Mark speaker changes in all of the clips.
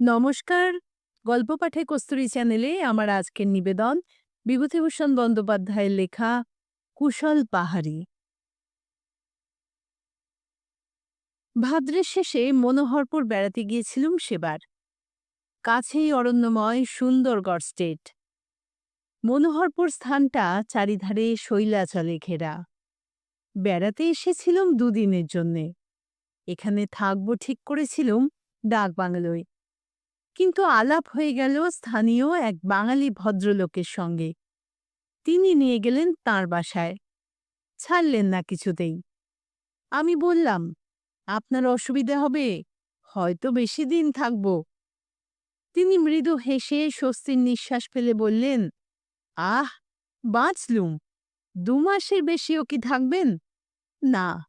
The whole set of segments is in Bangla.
Speaker 1: নমস্কার। গল্প পাঠে কস্তুরী চ্যানেলে আমার আজকের নিবেদন, বিভূতিভূষণ বন্দ্যোপাধ্যায়ের লেখা, কুশল পাহাড়ি। ভাদ্রের শেষে মনোহরপুর বেড়াতে গিয়েছিলুম সেবার। কাছেই অরণ্যময় সুন্দরগড় স্টেট। মনোহরপুর স্থানটা চারিধারে শৈলাচলে ঘেরা। বেড়াতে এসেছিলুম দুদিনের জন্যে। এখানে থাকব ঠিক করেছিলুম ডাক বাংলোয় কিন্তু আলাপ হয়ে গেল স্থানীয় এক বাঙালি ভদ্রলোকের সঙ্গে। তিনি নিয়ে গেলেন তাঁর বাসায়। ছাড়লেন না কিছুতেই। আমি বললাম, আপনার অসুবিধে হবে, হয়তো বেশি দিন থাকব। তিনি মৃদু হেসে স্বস্তির নিঃশ্বাস ফেলে বললেন, আহ, বাঁচলুম। দু মাসের বেশিও কি থাকবেন? না,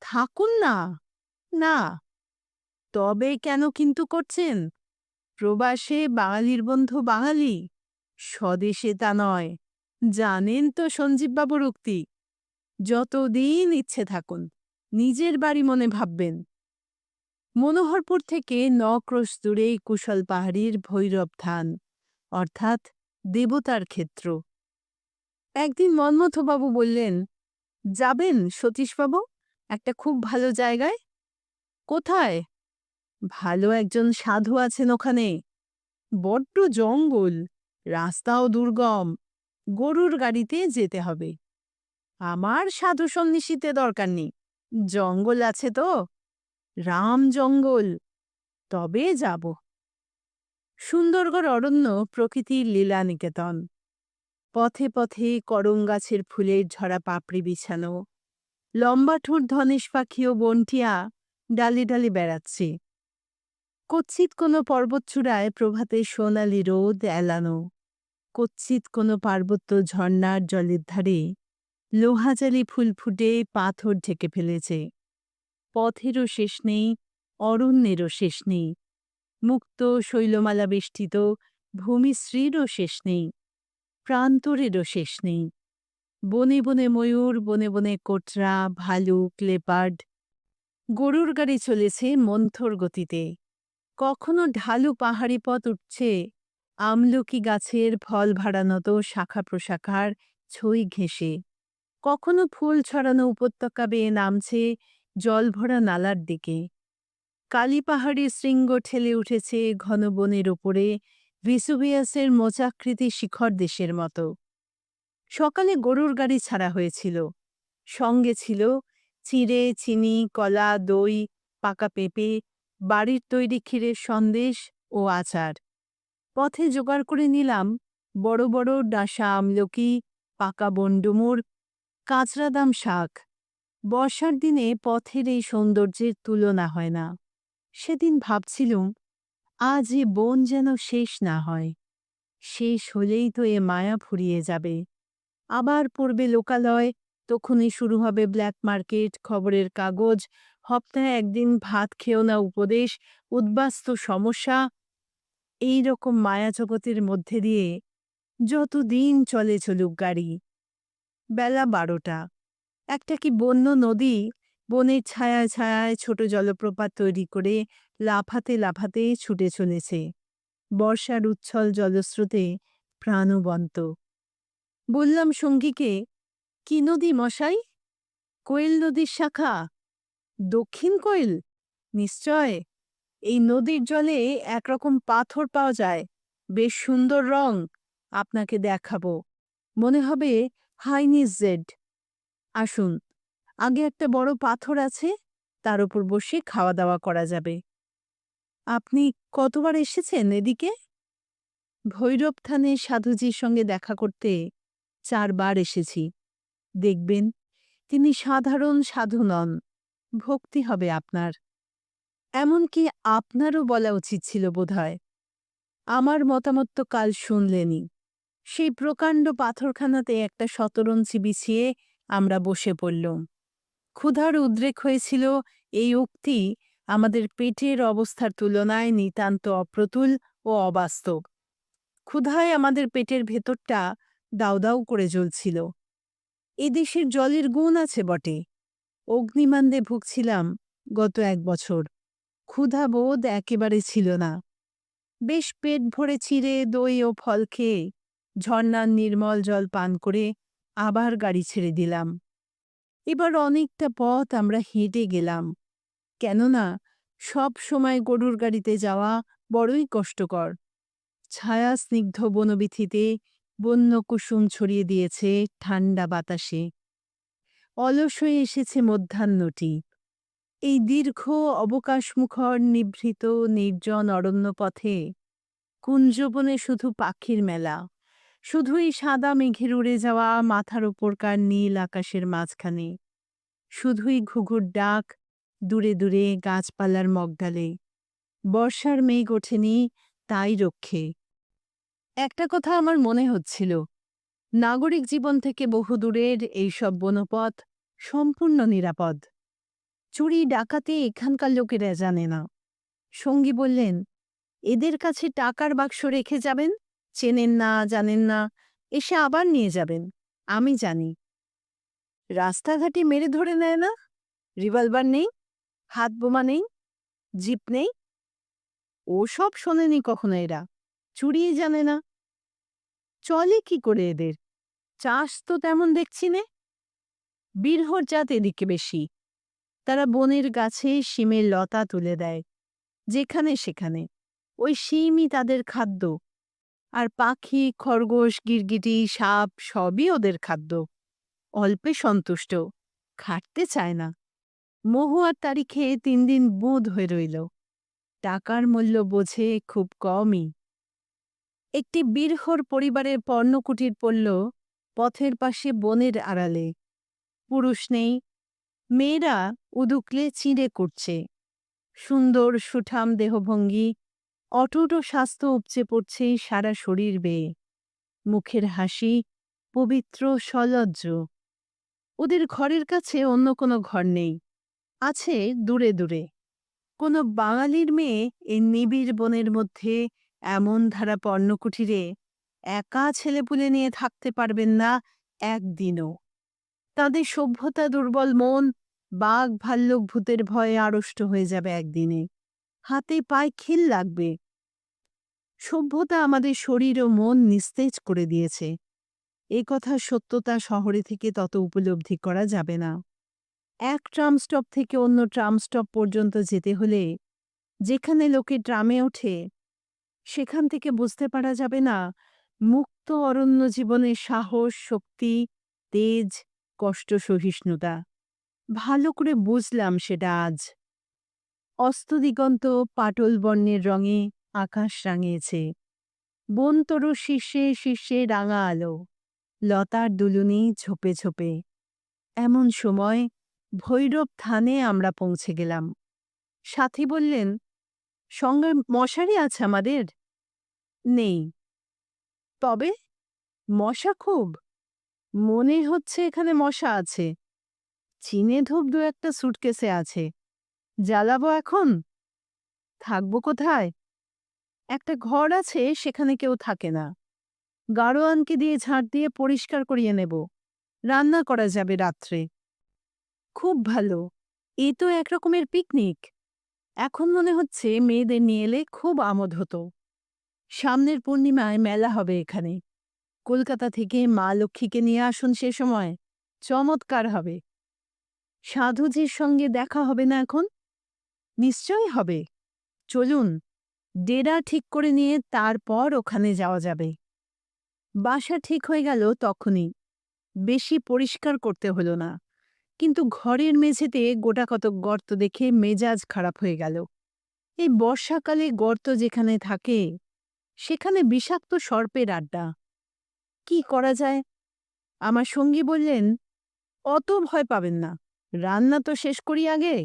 Speaker 1: থাকুন না। না। তবে কেন কিন্তু করছেন? প্রবাসে বাঙালির বন্ধু বাঙালি? স্বদেশে তা নয়। জানেন তো সঞ্জীববাবুর উক্তি যতদিন ইচ্ছে থাকুন, নিজের বাড়ি মনে ভাববেন। মনোহরপুর থেকে ন ক্রোশ দূরে কুশল পাহাড়ির ভৈরব ধান অর্থাৎ দেবতার ক্ষেত্র। একদিন মন্মথবাবু বললেন, যাবেন সতীশবাবু? একটা খুব ভালো জায়গায়? কোথায়? ভালো একজন সাধু আছেন ওখানে। বড্ড জঙ্গল, রাস্তাও দুর্গম, গরুর গাড়িতে যেতে হবে। আমার সাধু সন্ন্যাসীতে দরকার নেই, জঙ্গল আছে তো, রাম জঙ্গল, তবে যাব। সুন্দরগড় অরণ্য প্রকৃতির লীলা নিকেতন পথে পথে করম গাছের ফুলের ঝরা পাপড়ি বিছানো, লম্বা ঠোঁট ধনেশ পাখিও বনটিয়া ডালি ডালি বেড়াচ্ছে। কচ্ছিত কোনো পর্বতচূড়ায় প্রভাতে সোনালি রোদ এলানো। কচ্ছিত কোনো পার্বত্য ঝর্ণার জলের ধারে লোহাজালি ফুল ফুটে পাথর ঢেকে ফেলেছে। পথেরও শেষ নেই, অরণ্যেরও শেষ নেই। মুক্ত শৈলমালা বেষ্টিত ভূমিশ্রীরও শেষ নেই, প্রান্তরেরও শেষ নেই। বনে বনে ময়ূর, বনে বনে কোটরা, ভালুক, লেপার্ড, গরুর গাড়ি চলেছে মন্থর গতিতে। কখনো ঢালু পাহাড়ি পথ উঠছে, আমলকি গাছের ফল ভাড়ানত শাখা প্রশাখার ছই ঘেঁষে। কখনো ফুল ছড়ানো উপত্যকা বেয়ে নামছে জলভরা নালার দিকে। কালী পাহাড়ি শৃঙ্গ ঠেলে উঠেছে ঘন বনের ওপরে ভিসুভিয়াসের মোচাকৃতি শিখর দেশের মতো। সকালে গরুর গাড়ি ছাড়া হয়েছিল। সঙ্গে ছিল চিড়ে, চিনি, কলা, দই, পাকা পেঁপে বাড়ির তৈরি ক্ষীরের সন্দেশ ও আচার। পথে জোগাড় করে নিলাম বড় বড় ডাসা আমলকি, পাকা বন্ডুমুর কাঁচরাদাম শাক। বর্ষার দিনে পথের এই সৌন্দর্যের তুলনা হয় না। সেদিন ভাবছিলুম, আজ এ বন যেন শেষ না হয়। শেষ হলেই তো এ মায়া ফুরিয়ে যাবে। আবার পড়বে লোকালয়, তখনই শুরু হবে ব্ল্যাক মার্কেট, খবরের কাগজ হপ্তাহে একদিন ভাত খেও না উপদেশ, উদ্বাস্তু সমস্যা এই রকম মায়া জগতের মধ্যে দিয়ে যত দিন চলে চলুক গাড়ি। বেলা বারোটা। একটা কি বন্য নদী বনের ছায়ায় ছায়ায় ছোট জলপ্রপাত তৈরি করে লাফাতে লাফাতে ছুটে চলেছে। বর্ষার উচ্ছল জলস্রোতে প্রাণবন্ত। বললাম, সঙ্গীকে, কি নদী মশাই? কোয়েল নদীর শাখা? দক্ষিণ কোয়েল নিশ্চয়। এই নদীর জলে একরকম পাথর পাওয়া যায়। বেশ সুন্দর রং। আপনাকে দেখাবো। মনে হবে হাইনিস জেড। আসুন। আগে একটা বড় পাথর আছে, তার উপর বসে খাওয়া দাওয়া করা যাবে। আপনি কতবার এসেছেন এদিকে? ভৈরব থানে সাধুজির সঙ্গে দেখা করতে চারবার এসেছি। দেখবেন, তিনি সাধারণ সাধু নন। ভক্তি হবে আপনার। এমনকি আপনারও বলা উচিত ছিল বোধহয়, আমার মতামত তো কাল শুনলেনি সেই প্রকাণ্ড পাথরখানাতে একটা শতরঞ্চি বিছিয়ে আমরা বসে পড়লুম। ক্ষুধার উদ্রেক হয়েছিল এই উক্তি আমাদের পেটের অবস্থার তুলনায় নিতান্ত অপ্রতুল ও অবাস্তব। ক্ষুধায় আমাদের পেটের ভেতরটা দাউ দাউ করে জ্বলছিল। এদেশের জলের গুণ আছে বটে। অগ্নিমান্দে ভুগছিলাম গত এক বছর। ক্ষুধাবোধ একেবারে ছিল না। বেশ পেট ভরে চিড়ে, দই ও ফল খেয়ে ঝর্ণার নির্মল জল পান করে আবার গাড়ি ছেড়ে দিলাম। এবার অনেকটা পথ আমরা হেঁটে গেলাম। কেননা সব সময় গরুর গাড়িতে যাওয়া বড়ই কষ্টকর। ছায়া স্নিগ্ধ বনবিথিতে বন্য কুসুম ছড়িয়ে দিয়েছে ঠান্ডা বাতাসে। অলস হয়ে এসেছে মধ্যাহ্নটি। এই দীর্ঘ, অবকাশমুখর, নিভৃত, নির্জন অরণ্য পথে কুঞ্জবনে শুধু পাখির মেলা শুধুই সাদা মেঘের উড়ে যাওয়া মাথার ওপরকার নীল আকাশের মাঝখানে, শুধুই ঘুঘুর ডাক দূরে দূরে গাছপালার মগডালে, বর্ষার মেঘ ওঠেনি তাই রক্ষে। একটা কথা আমার মনে হচ্ছিল নাগরিক জীবন থেকে বহুদূরের এইসব বনপথ সম্পূর্ণ নিরাপদ। চুরি, ডাকাতে এখানকার লোকেরা জানে না। সঙ্গী বললেন, এদের কাছে টাকার বাক্স রেখে যাবেন, চেনেন না, জানেন না, এসে আবার নিয়ে যাবেন, আমি জানি। রাস্তাঘাটে মেরে ধরে নেয় না? রিভলভার নেই? হাত বোমা নেই? জিপ নেই? ওসব শোনেনি কখনো এরা। চুরিই জানে না। চলে কি করে এদের? চাষ তো তেমন দেখছি নে। বীরহর জাত এদিকে বেশি। তারা বনের গাছে শিমের লতা তুলে দেয়, যেখানে সেখানে। ওই শিমই তাদের খাদ্য। আর পাখি, খরগোশ, গিরগিটি, সাপ সবই ওদের খাদ্য। অল্পে সন্তুষ্ট, খাটতে চায় না। মহুয়ার তারিখে তিন দিন বোধ হয়ে রইল। টাকার মূল্য বোঝে খুব কমই। একটি বীরহর পরিবারের পর্ণকুটির পড়ল পথের পাশে বনের আড়ালে। পুরুষ নেই, মেয়েরা উদুকলে চিঁড়ে করছে। সুন্দর সুঠাম দেহভঙ্গি, অটুট স্বাস্থ্য উপচে পড়ছে সারা শরীর বেয়ে। মুখের হাসি, পবিত্র সলজ্জ। ওদের ঘরের কাছে অন্য কোনো ঘর নেই, আছে দূরে দূরে। কোনো বাঙালির মেয়ে এই নিবিড় বনের মধ্যে এমন ধারা পর্ণকুঠিরে একা ছেলেপুলে নিয়ে থাকতে পারবেন না একদিনও। তাদের সভ্যতা দুর্বল মন, বাঘ ভাল্লুক ভূতের ভয়ে আড়ষ্ট হয়ে যাবে একদিনে। হাতে পায়ে খিল লাগবে। সভ্যতা আমাদের শরীর ও মন নিস্তেজ করে দিয়েছে। এ কথা সত্যতা শহরে থেকে তত উপলব্ধি করা যাবে না। এক ট্রাম স্টপ থেকে অন্য ট্রাম স্টপ পর্যন্ত যেতে হলে যেখানে লোকে ট্রামে ওঠে সেখান থেকে বুঝতে পারা যাবে না। মুক্ত অরণ্য জীবনের সাহস, শক্তি, তেজ, কষ্ট, সহিষ্ণুতা। ভালো করে বুঝলাম সেটা আজ। অস্তদিগন্ত পাটল বর্ণের রঙে আকাশ রাঙিয়েছে। বনতরু শীর্ষে শীর্ষে রাঙা আলো। লতার দুলুনি ঝোপে ঝোপে। এমন সময় ভৈরব থানে আমরা পৌঁছে গেলাম। সাথী বললেন, সঙ্গে মশারি আছে আমাদের? নেই। তবে মশা খুব। মনে হচ্ছে এখানে মশা আছে। চিনে ধূপ দু একটা সুটকেসে আছে। জ্বালাবো এখন? থাকব কোথায়? একটা ঘর আছে, সেখানে কেউ থাকে না। গাড়োয়ানকে দিয়ে ঝাড় দিয়ে পরিষ্কার করিয়ে নেব। রান্না করা যাবে রাত্রে। খুব ভালো। এ তো একরকমের পিকনিক এখন মনে হচ্ছে মেয়েদের নিয়ে এলে খুব আমোদ হতো। সামনের পূর্ণিমায় মেলা হবে এখানে। কলকাতা থেকে মা লক্ষ্মীকে নিয়ে আসুন সে সময়। চমৎকার হবে। সাধুজির সঙ্গে দেখা হবে না এখন? নিশ্চয়ই হবে। চলুন, ডেরা ঠিক করে নিয়ে তারপর ওখানে যাওয়া যাবে। বাসা ঠিক হয়ে গেল তখনই। বেশি পরিষ্কার করতে হলো না। কিন্তু ঘরের মেঝেতে গোটা কত গর্ত দেখে মেজাজ খারাপ হয়ে গেল। এই বর্ষাকালে গর্ত যেখানে থাকে সেখানে বিষাক্ত সর্পের আড্ডা। কি করা যায়? আমার সঙ্গী বললেন, অত ভয় পাবেন না, রান্না তো শেষ করি আগে।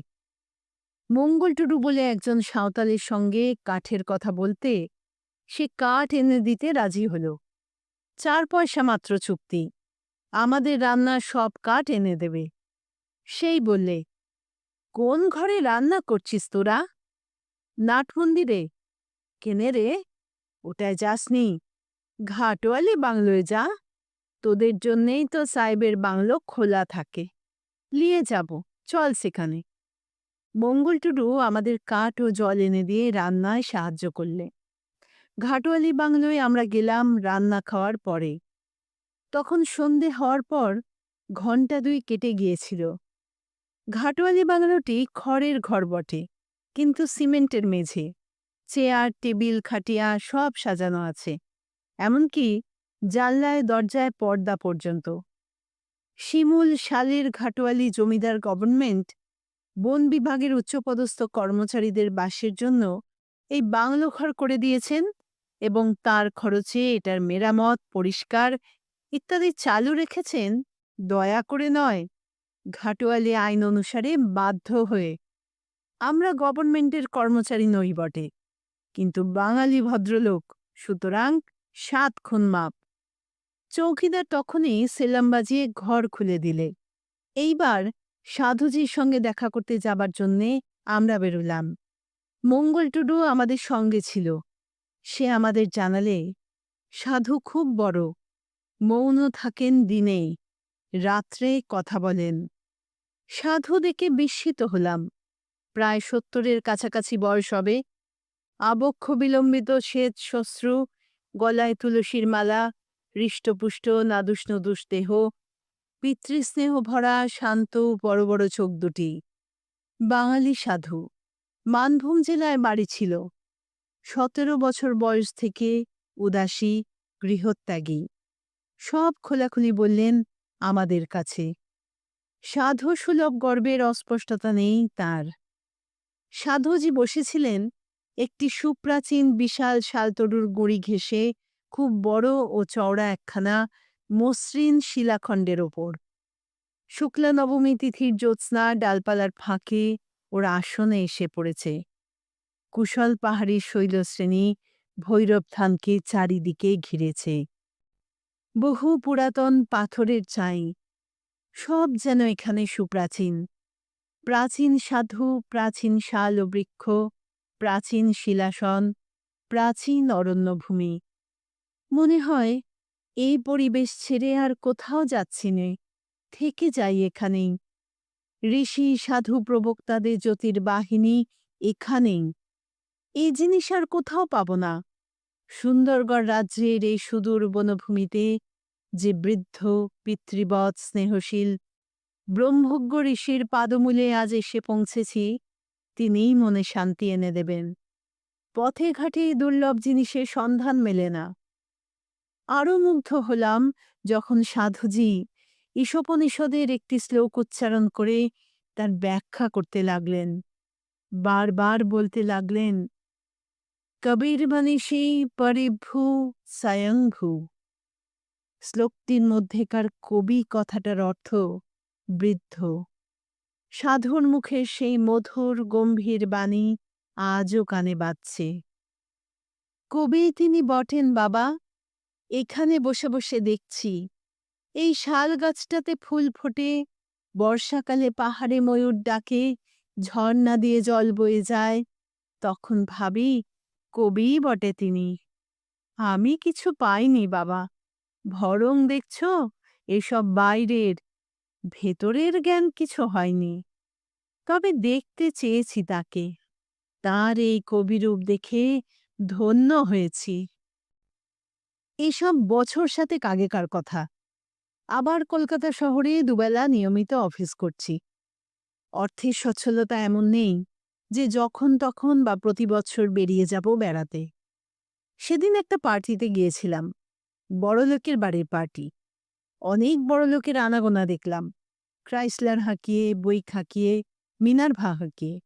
Speaker 1: মঙ্গল টুডু বলে একজন সাঁওতালের সঙ্গে কাঠের কথা বলতে সে কাঠ এনে দিতে রাজি হল। চার পয়সা মাত্র চুক্তি, আমাদের রান্নার সব কাঠ এনে দেবে। সেই বললে, কোন ঘরে রান্না করছিস তোরা? নাট মন্দিরে কেনে রে? ওটায় যাসনি? ঘাটওয়ালি বাংলোয় যা। তোদের জন্যেই তো সাহেবের বাংলো খোলা থাকে। নিয়ে যাব, চল সেখানে। মঙ্গল টুডু আমাদের কাঠ ও জল এনে দিয়ে রান্নায় সাহায্য করলে। ঘাটোয়ালি বাংলোয় আমরা গেলাম রান্না খাওয়ার পরে। তখন সন্ধে হওয়ার পর ঘণ্টা দুই কেটে গিয়েছিল। ঘাটোয়ালি বাংলোটি খড়ের ঘর বটে, কিন্তু সিমেন্টের মেঝে। চেয়ার, টেবিল, খাটিয়া সব সাজানো আছে। এমনকি জানলায় দরজায় পর্দা পর্যন্ত। শিমুল শালের ঘাটোয়ালি জমিদার গভর্নমেন্ট বন বিভাগের উচ্চপদস্থ কর্মচারীদের বাসের জন্য এই বাংলো ঘর করে দিয়েছেন এবং তার খরচে এটার মেরামত, পরিষ্কার ইত্যাদি চালু রেখেছেন দয়া করে নয়, ঘাটোয়ালি আইন অনুসারে বাধ্য হয়ে। আমরা গভর্নমেন্টের কর্মচারী নই বটে। কিন্তু বাঙালি ভদ্রলোক, সুতরাং সাত খুন মাপ। চৌকিদার তখনই সেলাম বাজিয়ে ঘর খুলে দিলে। এইবার সাধুজির সঙ্গে দেখা করতে যাবার জন্যে আমরা বেরোলাম। মঙ্গল টুডু আমাদের সঙ্গে ছিল। সে আমাদের জানালে, সাধু খুব বড়, মৌন থাকেন দিনে রাত্রে কথা বলেন। সাধু দেখে বিস্মিত হলাম। প্রায় সত্তরের কাছাকাছি বয়স হবে আবক্ষ বিলম্বিত শ্বেত শ্বশ্রু গলায় তুলসীর মালা, হৃষ্টপুষ্ট নাদুস নদুস দেহ, পিতৃস্নেহ ভরা, শান্ত, বড় বড় চোখ দুটি। বাঙালি সাধু, মানভূম জেলায় বাড়ি ছিল। সতেরো বছর বয়স থেকে উদাসী, গৃহত্যাগী। সব খোলাখুলি বললেন, আমাদের কাছে। সাধু সুলভ গর্বের অস্পষ্টতা নেই তার। সাধুজি বসেছিলেন একটি সুপ্রাচীন বিশাল শালতরুর গুঁড়ি ঘেঁষে খুব বড় ও চওড়া একখানা মসৃণ শিলাখণ্ডের ওপর। শুক্লা নবমী তিথির জ্যোৎস্না ডালপালার ফাঁকে ওর আসনে এসে পড়েছে। কুশল পাহাড়ি শৈলশ্রেণী ভৈরব থানকে চারিদিকে ঘিরেছে। বহু পুরাতন পাথরের চাই সব যেন এখানে সুপ্রাচীন। প্রাচীন সাধু, প্রাচীন শাল ও বৃক্ষ প্রাচীন শিলাসন, প্রাচীন অরণ্যভূমি। মনে হয়, এই পরিবেশ ছেড়ে আর কোথাও যাচ্ছি নে, থেকে যাই এখানেই। ঋষি, সাধু প্রবক্তাদের জ্যোতির্বাহিনী এখানেই। এই জিনিস আর কোথাও পাব না। সুন্দরগড় রাজ্যের এই সুদূর বনভূমিতে যে বৃদ্ধ, পিতৃবৎ, স্নেহশীল, ব্রহ্মজ্ঞ ঋষির পাদমূলে আজ এসে পৌঁছেছি তিনিই মনে শান্তি এনে দেবেন। পথে ঘাটে দুর্লভ জিনিসের সন্ধান মেলে না। আরও মুগ্ধ হলাম যখন সাধুজি ঈশোপনিষদের একটি শ্লোক উচ্চারণ করে তার ব্যাখ্যা করতে লাগলেন। বারবার বলতে লাগলেন, কবির মনীষী পরিভূ স্বয়ংভূ। শ্লোকটির মধ্যেকার কবি কথাটার অর্থ বৃদ্ধ। সাধুর মুখে সেই মধুর, গম্ভীর বাণী আজও কানে বাজছে। কবি তিনি বটেন, বাবা। এখানে বসে বসে দেখছি। এই শাল গাছটাতে ফুল ফোটে, বর্ষাকালে পাহাড়ে ময়ূর ডাকে, ঝর্ণা দিয়ে জল বয়ে যায়। তখন ভাবি, কবিই বটে তিনি। আমি কিছু পাইনি, বাবা। ভরং দেখছ, এসব বাইরের ভেতরের জ্ঞান কিছু হয়নি। তবে দেখতে চেয়েছি তাকে। তার এই কবিরূপ দেখে ধন্য হয়েছি। এসব বছর সাথে আগেকার কথা। আবার কলকাতা শহরে দুবেলা নিয়মিত অফিস করছি। অর্থের সচ্ছলতা এমন নেই যে যখন তখন বা প্রতি বছর বেরিয়ে যাব বেড়াতে। সেদিন একটা পার্টিতে গিয়েছিলাম। বড়লোকের বাড়ির পার্টি। অনেক বড়লোকের আনাগোনা দেখলাম। ক্রাইসলার হাঁকিয়ে, বই হাঁকিয়ে মিনার্ভা হাঁকিয়ে।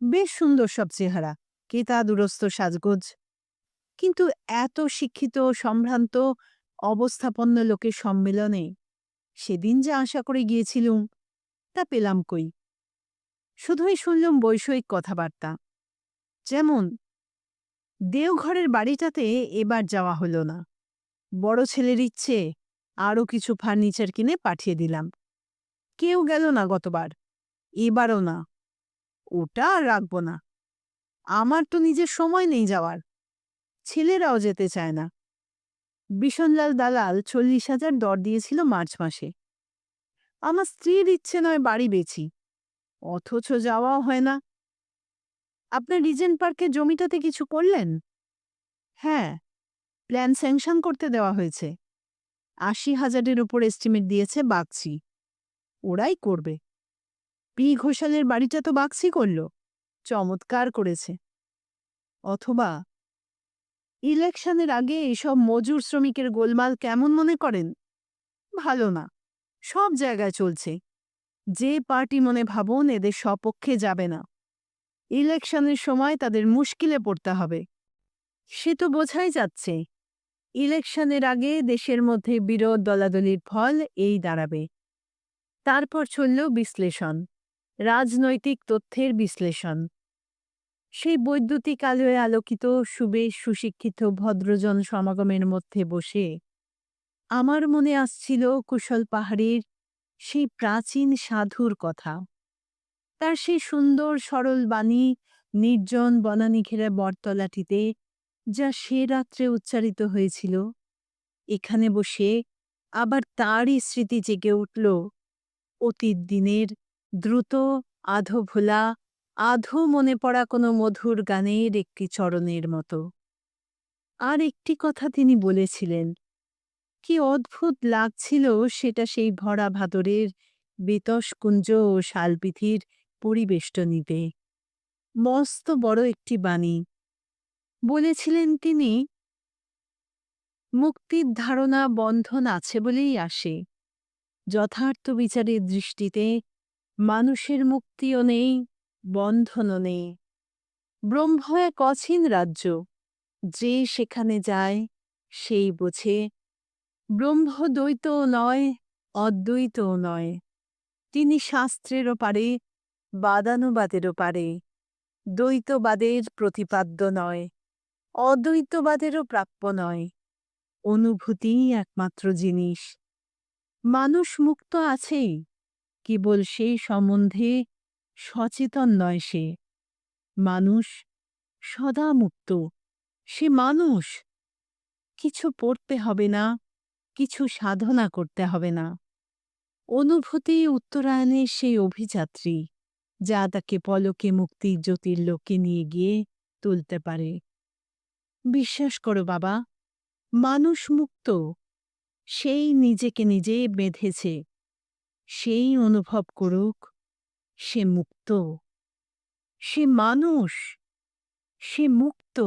Speaker 1: বেশ সুন্দর সব চেহারা, কেতা, দুরস্ত, সাজগোজ। কিন্তু এত শিক্ষিত, সম্ভ্রান্ত, অবস্থাপন্ন লোকের সম্মেলনে সেদিন যা আশা করে গিয়েছিলুম, তা পেলাম কই? শুধুই শুনলুম বৈষয়িক কথাবার্তা। যেমন, দেওঘরের বাড়িটাতে এবার যাওয়া হলো না। বড় ছেলের ইচ্ছে আরও কিছু ফার্নিচার কিনে পাঠিয়ে দিলাম। কেউ গেল না গতবার। এবারও না। ওটা আর রাখব না। আমার তো নিজের সময় নেই যাওয়ার। ছেলেরাও যেতে চায় না। বিশনলাল দালাল চল্লিশ হাজার দর দিয়েছিল মার্চ মাসে। আমার স্ত্রীর ইচ্ছে নয় বাড়ি বেচি। অথচ যাওয়াও হয় না। আপনার রিজেন্ট পার্কের জমিটাতে কিছু করলেন? হ্যাঁ প্ল্যান স্যাংশন করতে দেওয়া হয়েছে। আশি হাজারের উপর এস্টিমেট দিয়েছে বাগচি। ওরাই করবে। পি ঘোষালের বাড়িটা তো বাগচি করল। চমৎকার করেছে। অথবা, ইলেকশনের আগে এসব মজুর শ্রমিকের গোলমাল কেমন মনে করেন? ভালো না। সব জায়গায় চলছে। যে পার্টি মনে ভাবুন, এদের সপক্ষে যাবে না। ইলেকশনের সময় তাদের মুশকিলে পড়তে হবে। সে তো বোঝাই যাচ্ছে। ইলেকশনের আগে দেশের মধ্যে বিরোধ, দলাদলির ফল এই দাঁড়াবে। তারপর চলল বিশ্লেষণ, রাজনৈতিক তথ্যের বিশ্লেষণ। সেই বৈদ্যুতিক আলোয় আলোকিত সুবেশ সুশিক্ষিত ভদ্রজন সমাগমের মধ্যে বসে আমার মনে আসছিল কুশল পাহাড়ের সেই প্রাচীন সাধুর কথা। তার সেই সুন্দর সরল বাণী, নির্জন বনানী ঘেরা বটতলাটিতে যা সে রাত্রে উচ্চারিত হয়েছিল। এখানে বসে আবার তারই স্মৃতি জেগে উঠল। অতীত দিনের দ্রুত, আধো ভোলা, আধো মনে পড়া কোনো মধুর গানের একটি চরণের মতো। আর একটি কথা তিনি বলেছিলেন, কি অদ্ভুত লাগছিল সেটা সেই ভরা ভাদরের বেতসকুঞ্জ ও শালপিথির পরিবেষ্টনীতে। মস্ত বড় একটি বাণী বলেছিলেন তিনি, মুক্তির ধারণা বন্ধন আছে বলেই আসে। যথার্থ বিচারের দৃষ্টিতে মানুষের মুক্তিও নেই, বন্ধনও নেই। ব্রহ্ম এক অচিন রাজ্য, যে সেখানে যায়, সেই বোঝে। ব্রহ্ম দ্বৈতও নয়, অদ্বৈতও নয়। তিনি শাস্ত্রেরও পারে, বাদানুবাদেরও পারে। দ্বৈতবাদের প্রতিপাদ্য নয়। অদ্বৈতবাদেরও প্রাপ্য নয়। অনুভূতিই একমাত্র জিনিস। মানুষ মুক্ত আছেই, কেবল সেই সম্বন্ধে সচেতন নয় সে। মানুষ সদা মুক্ত, সে মানুষ। কিছু পড়তে হবে না, কিছু সাধনা করতে হবে না। অনুভূতি উত্তরায়ণের সেই অভিযাত্রী, যা তাকে পলকে মুক্তির জ্যোতির লোকে নিয়ে গিয়ে তুলতে পারে। বিশ্বাস করো বাবা মানুষ মুক্ত সেই নিজেকে নিজে বেঁধেছে, সেই অনুভব করুক, সে মুক্ত, সে মানুষ, সে মুক্ত।